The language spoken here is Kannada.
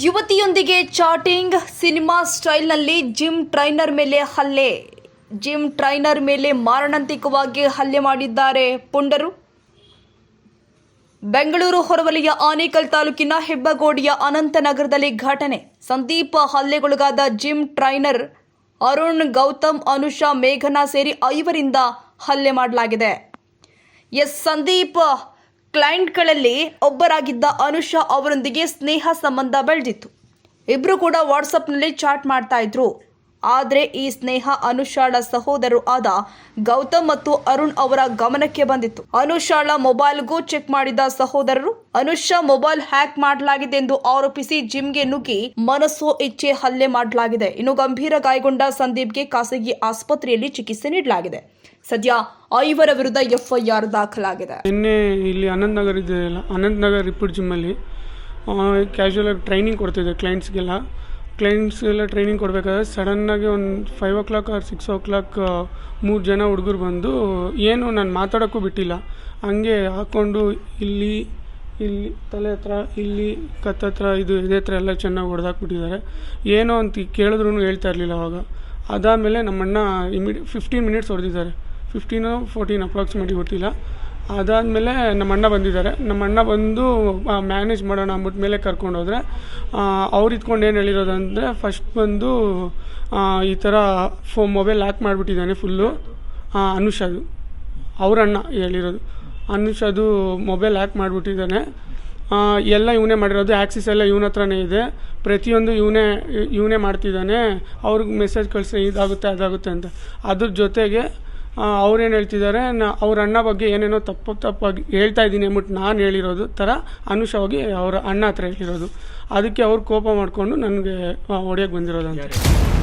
ಯುವತಿಯೊಂದಿಗೆ ಚಾಟಿಂಗ್ ಸಿನಿಮಾ ಸ್ಟೈಲ್ನಲ್ಲಿ ಜಿಮ್ ಟ್ರೈನರ್ ಮೇಲೆ ಹಲ್ಲೆ. ಜಿಮ್ ಟ್ರೈನರ್ ಮೇಲೆ ಮಾರಣಾಂತಿಕವಾಗಿ ಹಲ್ಲೆ ಮಾಡಿದ್ದಾರೆ ಪುಂಡರು. ಬೆಂಗಳೂರು ಹೊರವಲಯ ಆನೇಕಲ್ ತಾಲೂಕಿನ ಹೆಬ್ಬಗೋಡಿಯ ಅನಂತನಗರದಲ್ಲಿ ಘಟನೆ. ಸಂದೀಪ ಹಲ್ಲೆಗೊಳಗಾದ ಜಿಮ್ ಟ್ರೈನರ್ ಅರುಣ್, ಗೌತಮ್, ಅನುಷಾ, ಮೇಘನಾ ಸೇರಿ ಐವರಿಂದ ಹಲ್ಲೆ ಮಾಡಲಾಗಿದೆ. ಎಸ್, ಸಂದೀಪ್ ಕ್ಲೈಂಟ್ಗಳಲ್ಲಿ ಒಬ್ಬರಾಗಿದ್ದ ಅನುಷಾ ಅವರೊಂದಿಗೆ ಸ್ನೇಹ ಸಂಬಂಧ ಬೆಳೆದಿತ್ತು. ಇಬ್ಬರು ಕೂಡ ವಾಟ್ಸಪ್ನಲ್ಲಿ ಚಾಟ್ ಮಾಡ್ತಾ ಇದ್ರು. ಆದರೆ ಈ ಸ್ನೇಹ ಅನುಷಾಳ ಸಹೋದರರು ಆದ ಗೌತಮ್ ಮತ್ತು ಅರುಣ್ ಅವರ ಗಮನಕ್ಕೆ ಬಂದಿತ್ತು. ಅನುಷಾಳ ಮೊಬೈಲ್ಗೂ ಚೆಕ್ ಮಾಡಿದ ಸಹೋದರರು, ಅನುಷಾ, ಮೊಬೈಲ್ ಹ್ಯಾಕ್ ಮಾಡಲಾಗಿದೆ ಎಂದು ಆರೋಪಿಸಿ ಜಿಮ್ಗೆ ನುಗ್ಗಿ ಮನಸ್ಸು ಇಚ್ಛೆ ಹಲ್ಲೆ ಮಾಡಲಾಗಿದೆ. ಇನ್ನು ಗಂಭೀರ ಗಾಯಗೊಂಡ ಸಂದೀಪ್ಗೆ ಖಾಸಗಿ ಆಸ್ಪತ್ರೆಯಲ್ಲಿ ಚಿಕಿತ್ಸೆ ನೀಡಲಾಗಿದೆ. ಸದ್ಯ ಐವರ ವಿರುದ್ಧ ಎಫ್ಐಆರ್ ದಾಖಲಾಗಿದೆ. ನಿನ್ನೆ ಇಲ್ಲಿ ಅನಂತ್ ನಗರ್ ಇದೆಯಲ್ಲ ಅನಂತ್ ನಗರ್ ರಿಪೋರ್ಟ್ ಜಿಮ್ಮಲ್ಲಿ ಕ್ಯಾಶುಯಲ್ ಟ್ರೈನಿಂಗ್ ಕೊಡ್ತಿದ್ದೆ ಕ್ಲೈಂಟ್ಸ್ಗೆಲ್ಲ ಕ್ಲೈಂಟ್ಸ್ಗೆಲ್ಲ ಟ್ರೈನಿಂಗ್ ಕೊಡಬೇಕಾದ್ರೆ ಸಡನ್ನಾಗಿ ಒಂದು five o'clock or six o'clock ಮೂರು ಜನ ಹುಡುಗರು ಬಂದು, ಏನು ನಾನು ಮಾತಾಡೋಕ್ಕೂ ಬಿಟ್ಟಿಲ್ಲ. ಹಂಗೆ ಹಾಕ್ಕೊಂಡು ಇಲ್ಲಿ ಇಲ್ಲಿ ತಲೆ ಹತ್ರ, ಇಲ್ಲಿ ಕತ್ತ ಹತ್ರ, ಇದು ಇದೇ ಹತ್ರ ಎಲ್ಲ ಚೆನ್ನಾಗಿ ಹೊಡೆದಾಕ್ಬಿಟ್ಟಿದ್ದಾರೆ ಏನೋ ಅಂತ ಕೇಳಿದ್ರು ಹೇಳ್ತಾ ಇರಲಿಲ್ಲ ಅವಾಗ. ಅದಾದಮೇಲೆ ನಮ್ಮಣ್ಣ ಇಮಿಡಿ ಫಿಫ್ಟೀನ್ ಮಿನಿಟ್ಸ್ ಹೊಡೆದಿದ್ದಾರೆ. ಫಿಫ್ಟೀನು ಫೋರ್ಟೀನ್ ಅಪ್ರಾಕ್ಸಿಮೇಟ್ಲಿ ಗೊತ್ತಿಲ್ಲ. ಅದಾದಮೇಲೆ ನಮ್ಮ ಅಣ್ಣ ಬಂದಿದ್ದಾರೆ. ನಮ್ಮ ಅಣ್ಣ ಬಂದು ಮ್ಯಾನೇಜ್ ಮಾಡೋಣ ಅಂದ್ಬಿಟ್ಟು ಮೇಲೆ ಕರ್ಕೊಂಡೋದ್ರೆ ಅವ್ರು ಇದ್ಕೊಂಡು ಏನು ಹೇಳಿರೋದು ಅಂದರೆ ಫಸ್ಟ್ ಬಂದು ಈ ಥರ ಫೋ ಮೊಬೈಲ್ ಲ್ಯಾಕ್ ಮಾಡಿಬಿಟ್ಟಿದ್ದಾನೆ ಫುಲ್ಲು ಅನುಷಾದು. ಅವ್ರ ಅಣ್ಣ ಹೇಳಿರೋದು. ಅನುಷಾದು ಮೊಬೈಲ್ ಹ್ಯಾಕ್ ಮಾಡಿಬಿಟ್ಟಿದ್ದಾನೆ. ಎಲ್ಲ ಇವನೇ ಮಾಡಿರೋದು. ಆ್ಯಕ್ಸಿಸ್ ಎಲ್ಲ ಇವನ ಹತ್ರನೇ ಇದೆ. ಪ್ರತಿಯೊಂದು ಇವನೇ ಇವನೇ ಮಾಡ್ತಿದ್ದಾನೆ. ಅವ್ರಿಗೆ ಮೆಸೇಜ್ ಕಳಿಸಿ ಇದಾಗುತ್ತೆ, ಅದಾಗುತ್ತೆ ಅಂತ. ಅದ್ರ ಜೊತೆಗೆ ಅವ್ರೇನು ಹೇಳ್ತಿದ್ದಾರೆ, ನಾ, ಅವ್ರ ಅಣ್ಣ ಬಗ್ಗೆ ಏನೇನೋ ತಪ್ಪು ತಪ್ಪಾಗಿ ಹೇಳ್ತಾ ಇದ್ದೀನಿ ಅಂದ್ಬಿಟ್ಟು ನಾನು ಹೇಳಿರೋದು ಥರ ಅನುಷವಾಗಿ ಅವರ ಅಣ್ಣ ಹತ್ರ ಹೇಳಿರೋದು. ಅದಕ್ಕೆ ಅವ್ರು ಕೋಪ ಮಾಡಿಕೊಂಡು ನನಗೆ ಹೊಡೆಯೋಕ್ಕೆ ಬಂದಿರೋದು ಅಂತ